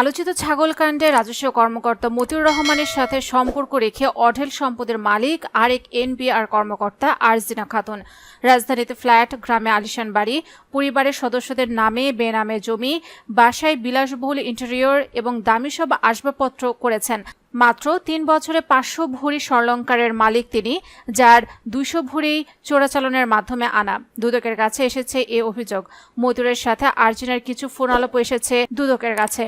আলোচিত ছাগল কাণ্ডে রাজস্ব কর্মকর্তা মতিউর রহমানের সাথে সম্পর্ক রেখে অঢেল সম্পদের মালিক আরেক এনবিআর কর্মকর্তা আরজিনা খাতুন। রাজধানীতে ফ্ল্যাট, গ্রামে আলিশান বাড়ি, পরিবারের সদস্যদের নামে বেনামে জমি, বাসায় বিলাসবহুল ইন্টেরিয়র এবং দামি সব আসবাবপত্র করেছেন। মাত্র তিন বছরে পাঁচশো ভরি স্বর্ণকারের মালিক তিনি, যার দুশো ভরি চোরাচালনের মাধ্যমে আনা। দুদকের কাছে এসেছে এ অভিযোগ। মতুরের সাথে আর্জিনার কিছু ফোন আলাপ এসেছে দুদকের কাছে।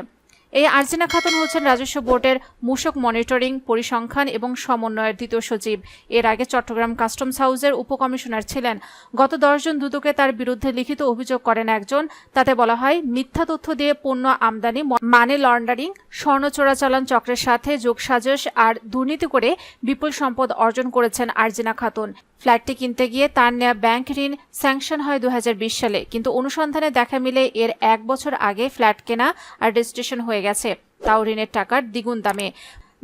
এই আর্জিনা খাতুন হচ্ছেন রাজস্ব বোর্ডের মূসক মনিটরিং, পরিসংখ্যান এবং সমন্বয়ের দ্বিতীয় সচিব। এর আগে চট্টগ্রাম কাস্টমস হাউসের উপকমিশনার ছিলেন। গত দশজন দুদকে তার বিরুদ্ধে লিখিত অভিযোগ করেন একজন। তাতে বলা হয়, মিথ্যা তথ্য দিয়ে পণ্য আমদানি মানি লন্ডারিং, স্বর্ণ চোরাচালান চক্রের সাথে যোগসাজশ আর দুর্নীতি করে বিপুল সম্পদ অর্জন করেছেন আর্জিনা খাতুন। ফ্ল্যাটটি কিনতে গিয়ে তার নেওয়া ব্যাংক ঋণ স্যাংশন হয় দু হাজার বিশ সালে। কিন্তু অনুসন্ধানে দেখা মিলে এর এক বছর আগে ফ্ল্যাট কেনা আর রেজিস্ট্রেশন হয়ে গেছে। তাও ঋণের টাকার দ্বিগুণ দামে।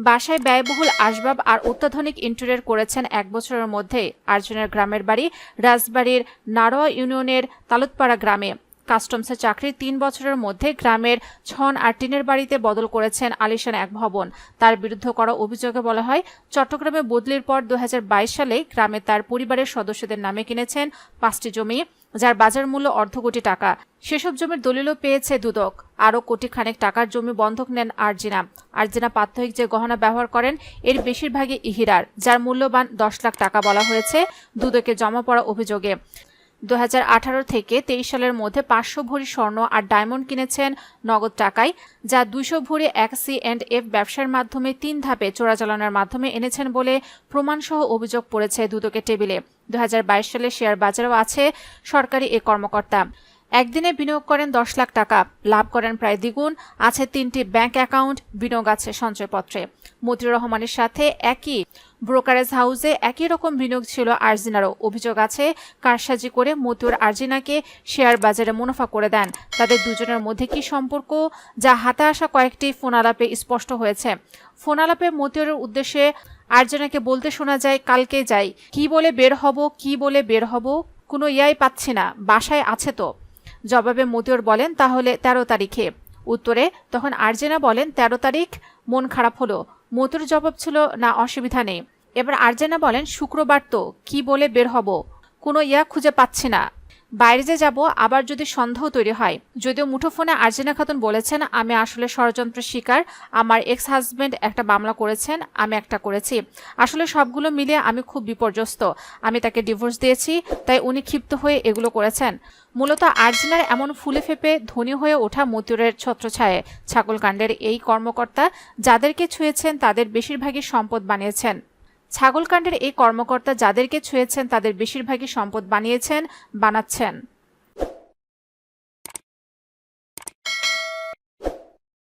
বাসায় ব্যয়বহুল আসবাব আর অত্যাধুনিক ইন্টেরিয়র করেছেন এক বছরের মধ্যে আর্জনের গ্রামের বাড়ি রাজবাড়ির নারোয়া ইউনিয়নের তালুতপাড়া গ্রামে। কাস্টমসের চাকরির তিন বছরের মধ্যে গ্রামের ছন আর টিনের বাড়িতে বদল করেছেন আলিশান এক ভবন। তার বিরুদ্ধে করা অভিযোগে বলা হয়, চট্টগ্রামে বদলির পর দু হাজার বাইশ সালে গ্রামে তার পরিবারের সদস্যদের নামে কিনেছেন পাঁচটি জমি। যার বাজার মূল্য অর্ধ কোটি টাকা। সেসব জমির দলিলও পেয়েছে দুদক। আরও কোটি খানেক টাকার জমি বন্ধক নেন আর্জিনা। আর্জিনা প্রাত্যহিক যে গহনা ব্যবহার করেন, এর বেশিরভাগই ইহিরার, যার মূল্যবান দশ লাখ টাকা বলা হয়েছে দুদকে জমা পড়া অভিযোগে। দু হাজার আঠারো থেকে তেইশ সালের মধ্যে পাঁচশো ভরি স্বর্ণ আর ডায়মন্ড কিনেছেন নগদ টাকায়, যা দুশো ভরি এক সি অ্যান্ড এফ ব্যবসার মাধ্যমে তিন ধাপে চোরাচালানোর মাধ্যমে এনেছেন বলে প্রমাণসহ অভিযোগ পড়েছে দুদকের টেবিলে। দু হাজার বাইশ সালে শেয়ার বাজারও আছে সরকারি এ কর্মকর্তা। একদিনে বিনিয়োগ করেন দশ লাখ টাকা, লাভ করেন প্রায় দ্বিগুণ, আছে তিনটি ব্যাংক অ্যাকাউন্ট, বিনিয়োগ আছে সঞ্চয়পত্রে। মতিউর রহমানের সাথে একই ব্রোকারেজ হাউসে একই রকম বিনিয়োগ ছিল আর্জিনারও। অভিযোগ আছে, কারসাজি করে মতিউর আর্জিনাকে শেয়ার বাজারে মুনাফা করে দেন। তাদের দুজনের মধ্যে কি সম্পর্ক, যা হাতে আসা কয়েকটি ফোন আলাপে স্পষ্ট হয়েছে। ফোন আলাপে মতিউরের উদ্দেশ্যে আর্জনাকে বলতে শোনা যায়, কালকে যাই। কি বলে বের হব, কি বলে বের হব, কোনো ইয়াই পাচ্ছি না, বাসায় আছে তো। জবাবে মতিউর বলেন, তাহলে ১৩ তারিখে। উত্তরে, তখন আর্জেনা বলেন ১৩ তারিখ, মন খারাপ হলো। মতুর জবাব ছিল, না, অসুবিধা নেই। এবার আর্জেনা বলেন, শুক্রবার তো, কি বলে বের হব? কোনো ইয়া খুঁজে পাচ্ছে না। বাইরে যে যাব, আবার যদি সন্দেহ তৈরি হয়। যদিও মুঠোফোনে আর্জেনা খাতুন বলেছেন, আমি আসলে ষড়যন্ত্রের শিকার। আমার এক্স হাজব্যান্ড একটা মামলা করেছেন, আমি একটা করেছি। আসলে সবগুলো মিলিয়ে আমি খুব বিপর্যস্ত। আমি তাকে ডিভোর্স দিয়েছি, তাই উনি ক্ষিপ্ত হয়ে এগুলো করেছেন। মূলত আর্জেনার এমন ফুলে ফেপে ধনী হয়ে ওঠা মতিউরের ছত্রছায়ে ছাগলকাণ্ডের এই কর্মকর্তা, যাদেরকে ছুঁয়েছেন, তাদের বেশিরভাগই সম্পদ বানিয়েছেন। ছাগলকাণ্ডের এই কর্মকর্তা যাদেরকে ছুঁয়েছেন তাদের বেশিরভাগই সম্পদ বানিয়েছেন বানাচ্ছেন।